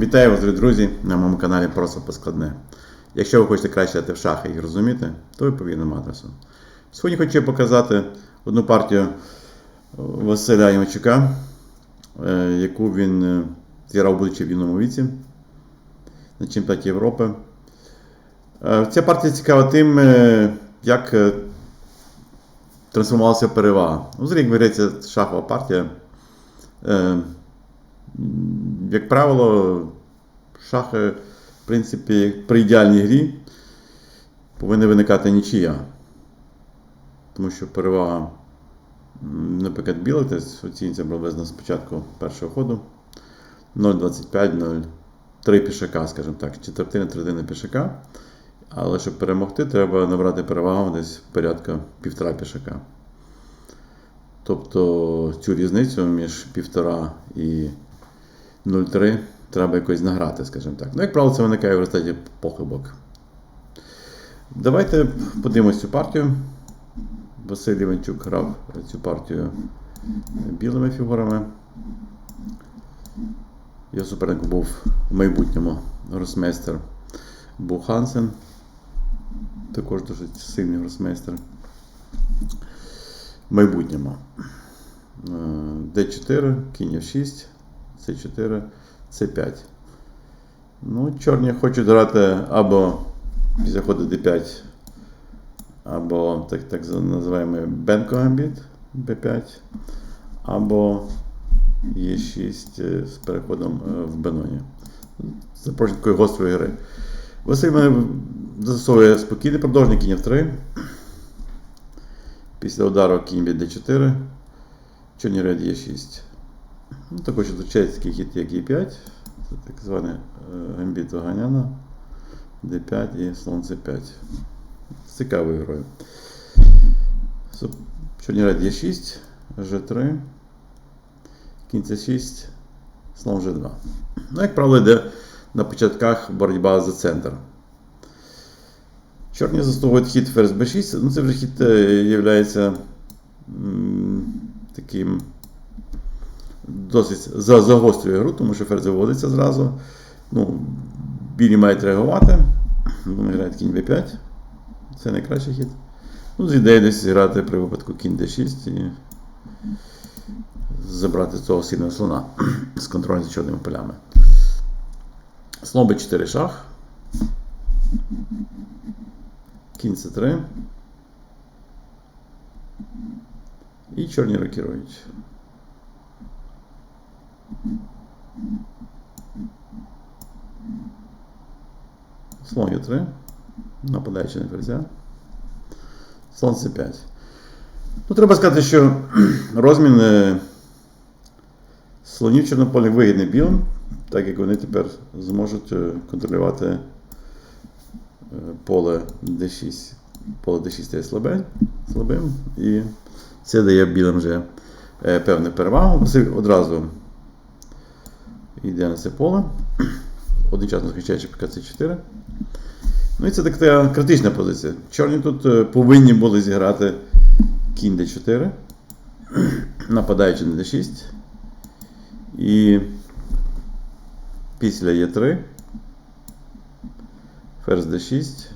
Вітаю вас, друзі, на моєму каналі Просто Поскладне. Якщо ви хочете краще грати в шахи і розуміти, то по вільному. Сьогодні хочу показати одну партію Василя Іванчука, е, яку він е, зіграв будучи в юному віці на чемпіонаті Європи. Е, Ця партія цікава тим, е, як е, трансформувалася перевага. Ну, взагалі, як виглядається шахова партія. Як правило, шахи, в принципі, при ідеальній грі повинна виникати нічия. Тому що перевага, наприклад, білих десь оцінюється приблизно з початку першого ходу 0,25, 0,3 пішака, скажімо так, четвертина, третина пішака. Але щоб перемогти, треба набрати перевагу десь порядка півтора пішака. Тобто цю різницю між півтора і 0,3 треба якось награти, скажімо так. Ну, як правило, це виникає в результаті похибок. Давайте подивимось цю партію. Василь Іванчук грав цю партію білими фігурами. Його суперником був в майбутньому гросмейстер Бо Хансен. Також дуже сильний гросмейстер. В майбутньому. Е, D4, кінь F6, C4, C5. Ну, чорні хочуть грати або після ходу D5, або так, так називаємо Бенко Гамбіт B5, або Е6 з переходом е, в Беноні. Запрошення такої гострої гри. Василь мене застосовує спокійний продовжник кінь F3. Після удару кінь бід D4, чорні ряд Е6. Ну, також зустрічається хід, як Е5, це так званий е, гамбіт Ваганяна, D5 і слон C5. З цікавою грою. Чорні ряд Е6, G3, кінь C6, слон G2. Ну, як правило, йде на початках боротьба за центр. Чорні застосовують хід ферзь b6. Ну, це вже хід є таким досить загострює гру, тому що ферзь виводиться зразу. Ну, білі мають реагувати. Вони грають кінь b5. Це найкращий хід. Ну, з ідеєю десь зіграти при випадку кінь d6 і забрати цього сильного слона з контролем за чорними полями. Слон b4 шах. Кінь c3. І чорні рокірують. Слон Е3. Нападаючи на ферзя. Слон С5. Ну, треба сказати, що розмін е, слонів чорнополі вигідний білим, так як вони тепер зможуть е, контролювати е, поле D6. Поле D6 стає слабим, і це дає білим вже певну перевагу. Одразу йде на це поле, одночасно захищаючи ПКЦ4. Ну і це така критична позиція. Чорні тут е, повинні були зіграти кінь d4, нападаючи на d6. І після Е3, ферзь d6,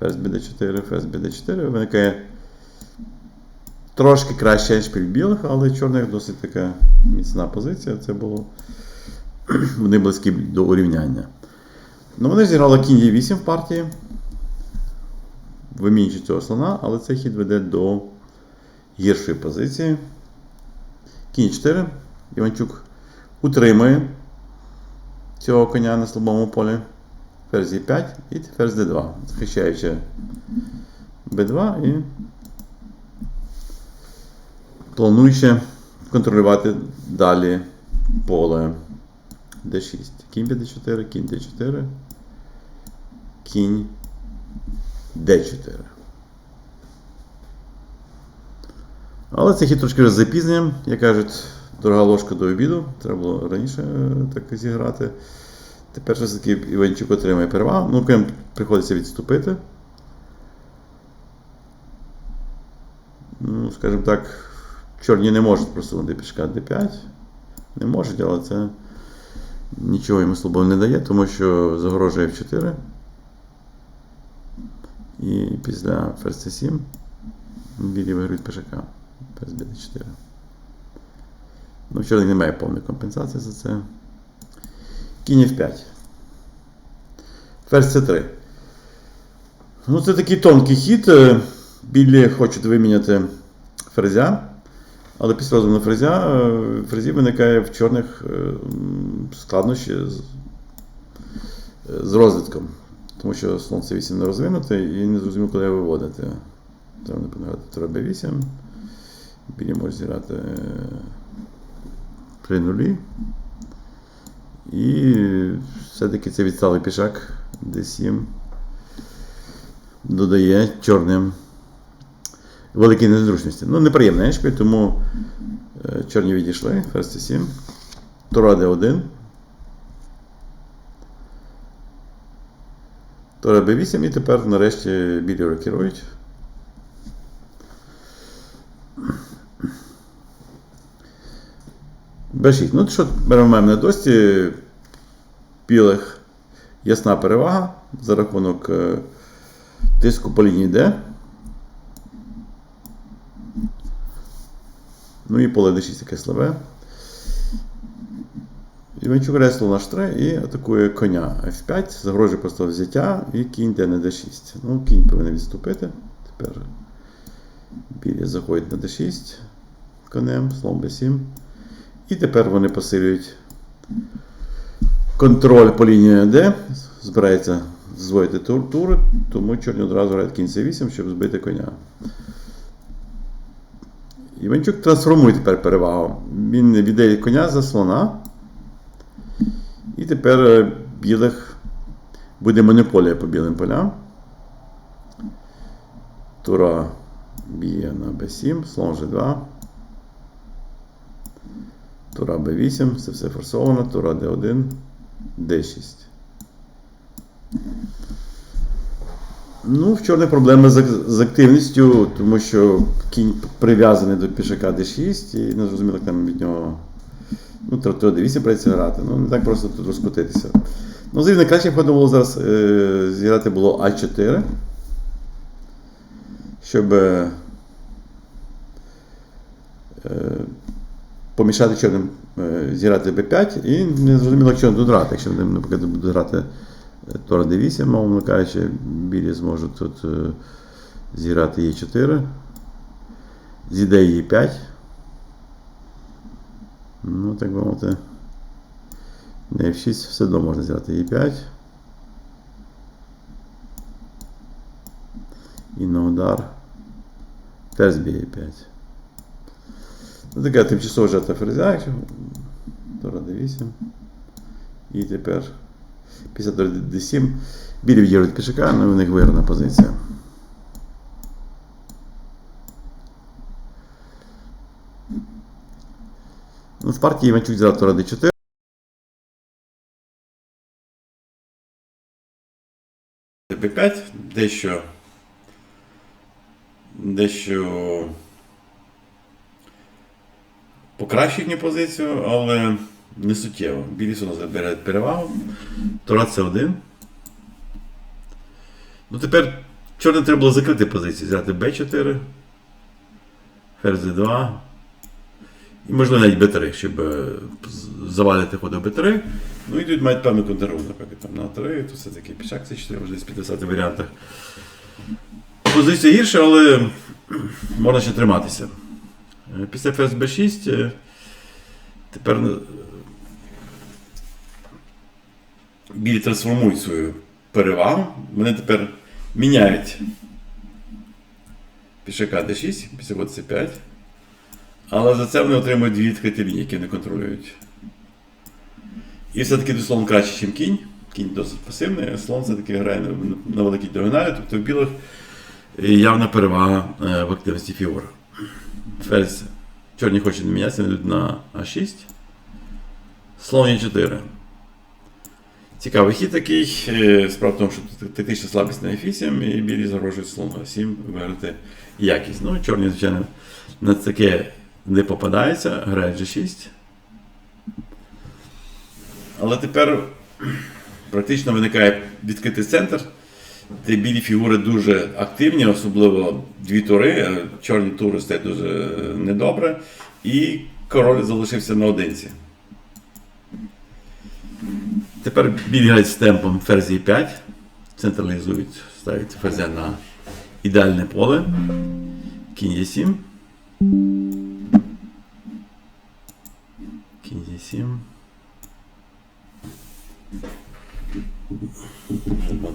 ферзь bd4, ферзь bd4 виникає трошки краще, ніж пів білих, але чорних досить така міцна позиція. Це було вони близькі до урівняння. Ну, вони зіграли кінь Е8 в партії. Вимінюючи цього слона, але цей хід веде до гіршої позиції. Кінь 4. Іванчук утримує цього коня на слабому полі. Ферзь Е5 і ферзь Д2. Захищаючи Б2 і плануючи контролювати далі поле D6. Кінь d4, кінь d4, кінь d4. Але це хід трошки з запізненням, як кажуть, дорога ложка до обіду. Треба було раніше е, так зіграти. Тепер все таки Іванчук отримає перевагу. Ну, крім приходиться відступити. Ну, скажімо так, чорні не можуть просунути пішка d5. Не можуть, але це нічого йому слабого не дає, тому що загрожує F4. І після ферзь C7 білі виграють пішака. Ферзь BD4. Ну, чорних немає повної компенсації за це. Кінь F5. Ферзь C3. Ну, це такий тонкий хід. Е, Білі хочуть виміняти ферзя. Але після розміну фрезя, е, фрезі виникає в чорних е, складнощі з, з розвитком. Тому що слон C8 не розвинутий і не зрозуміло, коли його виводити. Треба не пограти тура B8. Білі можуть зіграти е, при нулі. І все-таки це відсталий пішак D7 додає чорним великі незручності. Ну, неприємна ешпіль, тому е, чорні відійшли. Ферзь C7. Тура D1. Тура B8 і тепер нарешті білі рокірують. B6. Ну, що беремо на досі білих ясна перевага за рахунок е, тиску по лінії D. Ну і поле D6 таке слабе. Іванчук грає слон H3 і атакує коня F5, загрожує просто взяття і кінь йде на D6. Ну, кінь повинен відступити. Тепер білі заходять на D6 конем, слон B7. І тепер вони посилюють контроль по лінії D. Збирається зводити тур, тури, тому чорні одразу грають кінь C8, щоб збити коня. Іванчук трансформує тепер перевагу. Він віддає коня за слона. І тепер е, білих буде монополія по білим полям. Тура б'є на b7, слон g2. Тура b8, це все форсовано, тура d1, d6. Ну, в чорних проблеми з, з активністю, тому що кінь прив'язаний до пішака d6 і не зрозуміло, як там від нього. Ну, то d8 прийдеться грати. Ну, не так просто тут розкутитися. Ну, взагалі, найкраще входу було зараз е, зіграти було А4. Щоб е, е, помішати чорним е, зіграти b5 і не зрозуміло, як чорним тут грати. Якщо вони, наприклад, будуть грати Тора d8, мовно кажучи, білі зможуть тут е, зіграти e4, з ідеї e5. Ну, так би мовити, на F6 все одно можна зіграти e5. І на удар ферзь б'є e5. Ну, така тимчасова жертва ферзя, Тора d8. І тепер після Тора d7 білі відіграють пішака, але в них виграна позиція. Ну, в партії зіграв Тора d4. b5 дещо дещо покращує їхню позицію, але не суттєво. Білі все одно забирають перевагу. Тура С1. Ну тепер чорним треба було закрити позицію. Взяти Б4, ферзь 2 і можливо навіть Б3, щоб е, завалити ходу Б3. Ну і тут мають певну контрру, наприклад, там на 3, то все таки пішак С4, можна підписати в варіантах. Позиція гірша, але можна ще триматися. Е, Після ферзь b6 е, тепер е, білі трансформують свою перевагу. Вони тепер міняють пішака d6, після ходу c5. Але за це вони отримують дві відкриті лінії, які не контролюють. І все-таки тут слон краще, ніж кінь. Кінь досить пасивний, а слон все-таки грає на, на великій діагоналі, тобто в білих явна перевага е, в активності фігур. Ферзь. Чорні хочуть не мінятися, вони йдуть на А6. Слон Е4. Цікавий хід такий. Е, Справа в тому, що тактична слабість на F8 і білі загрожують слону А7 виграти якість. Ну, чорні, звичайно, на таке не попадаються, грають G6. Але тепер практично виникає відкритий центр, де білі фігури дуже активні, особливо дві тури. е, Чорні тури стоять дуже е, недобре. І король залишився наодинці. Тепер білі грають з темпом ферзі 5. Централізують, ставить ферзя на ідеальне поле. Кінь є 7. Кінь є 7.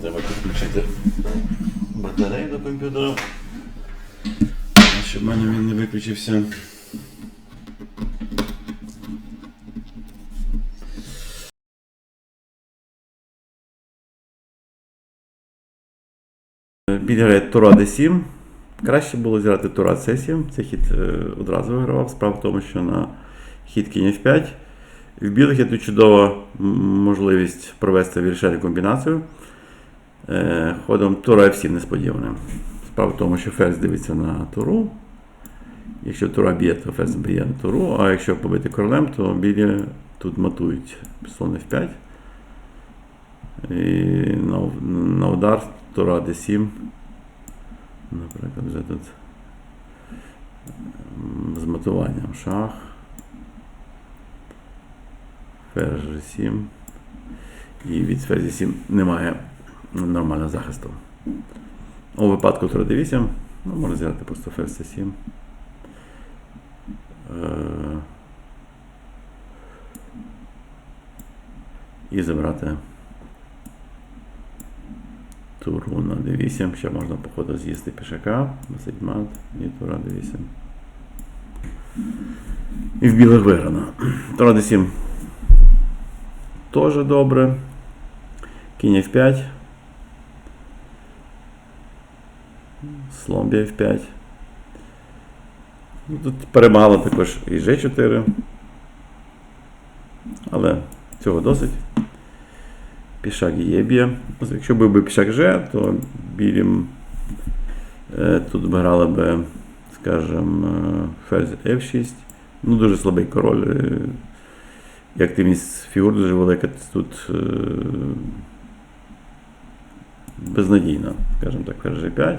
Треба підключити батарею до комп'ютера. Щоб в мене він не виключився. Біль грає Тура D7. Краще було зіграти Тура C7. Цей хід е, одразу вигравав. Справа в тому, що на хід кінь F5. В білих є тут чудова можливість провести вирішальну комбінацію. Е, Ходом Тура F7 несподіваним. Справа в тому, що ферзь дивиться на туру. Якщо тура б'є, то ферзь б'є на туру, а якщо побити королем, то білі тут матують слон F5. І на удар тура D7. Наприклад, вже тут з матуванням шах. Ферзь G7. І від ферзі 7 немає нормального захисту. У випадку тура D8 ну, можна зіграти просто ферзь C7. Е, І забрати туру на d8. Ще можна, походу, з'їсти пішака. Досить мат і тура d8. І в білих виграно. Тура d7 теж добре. Кінь f5. Слон б'є f5. Ну, Тут перемагала також і G4. Але цього досить. Пішак є б'є. Якщо був би пішак G, то білім е, тут б грали би, скажімо, е, ферзь F6. Ну, дуже слабий король. е, І активність фігур дуже велика. Тут безнадійна, скажімо так, ферзь G5,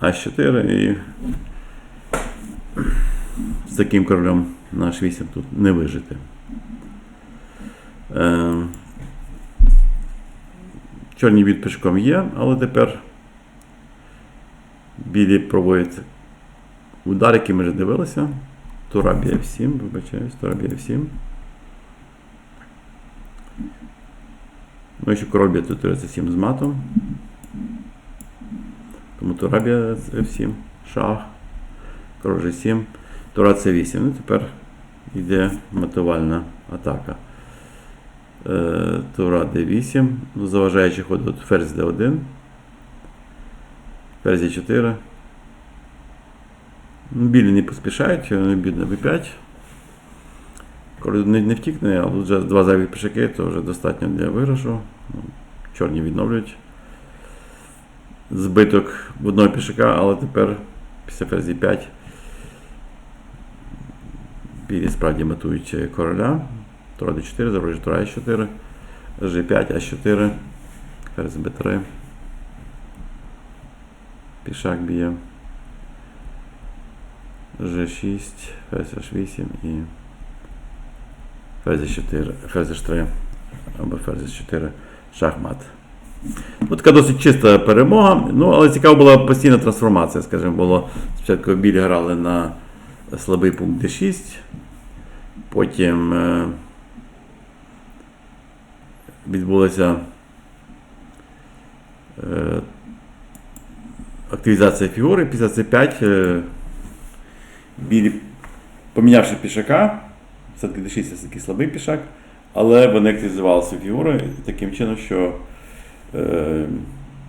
А4 і з таким королем на H8 тут не вижити. Е, Чорний від пішком є, але тепер білі проводять удар, який ми вже дивилися. Тура б'є F7, вибачаюсь, Тура б'є F7. Ну, якщо король б'є, Тура C7 з матом. Тому Тура б'є F7, шах, король G7, Тура C8. Ну, тепер йде матувальна атака. Е, Тура D8, ну, заважаючи ход от ферзь D1, ферзь E4. Ну, Білі не поспішають, вони б'ють B5. Коли не, не втікне, але вже два зайві пішаки, то вже достатньо для виграшу. Ну, Чорні відновлюють збиток одного пішака, але тепер після ферзі 5 білі справді матують короля. Тура d4, загрожує Тура e4, G5, А4, ферзь Б3. Пішак б'є. G6, ферзь H8 і ферзь 4, ферзь H3 або ферзь 4, шахмат. Ну, така досить чиста перемога. Ну, але цікава була постійна трансформація. Скажімо, було спочатку білі грали на слабий пункт D6, потім. Відбулася е, активізація фігури після C5. Е, білі, помінявши пішака, все-таки D6 це такий слабий пішак, але вони активізували свою фігуру таким чином, що е,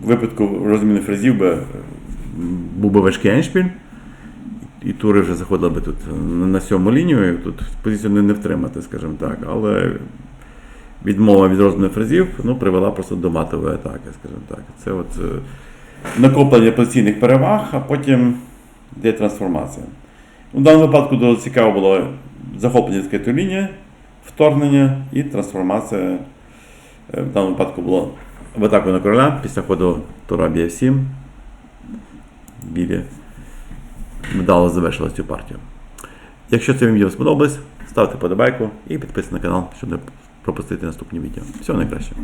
в випадку розміну фрезів би, був би важкий еншпіль, і тури вже заходили би тут на сьому лінію, тут позицію не втримати, скажімо так. Але відмова від розміну фразів ну, привела просто до матової атаки, скажімо так. Це от е, накоплення позиційних переваг, а потім йде трансформація. У даному випадку дуже цікаво було захоплення лінії, вторгнення і трансформація. Е, В даному випадку було в атаку на короля після ходу тура Б7. Білі вдало завершили цю партію. Якщо це відео сподобалось, ставте подобайку і підписуйтесь на канал, щоб не пропустити наступні відео. Всього найкраще.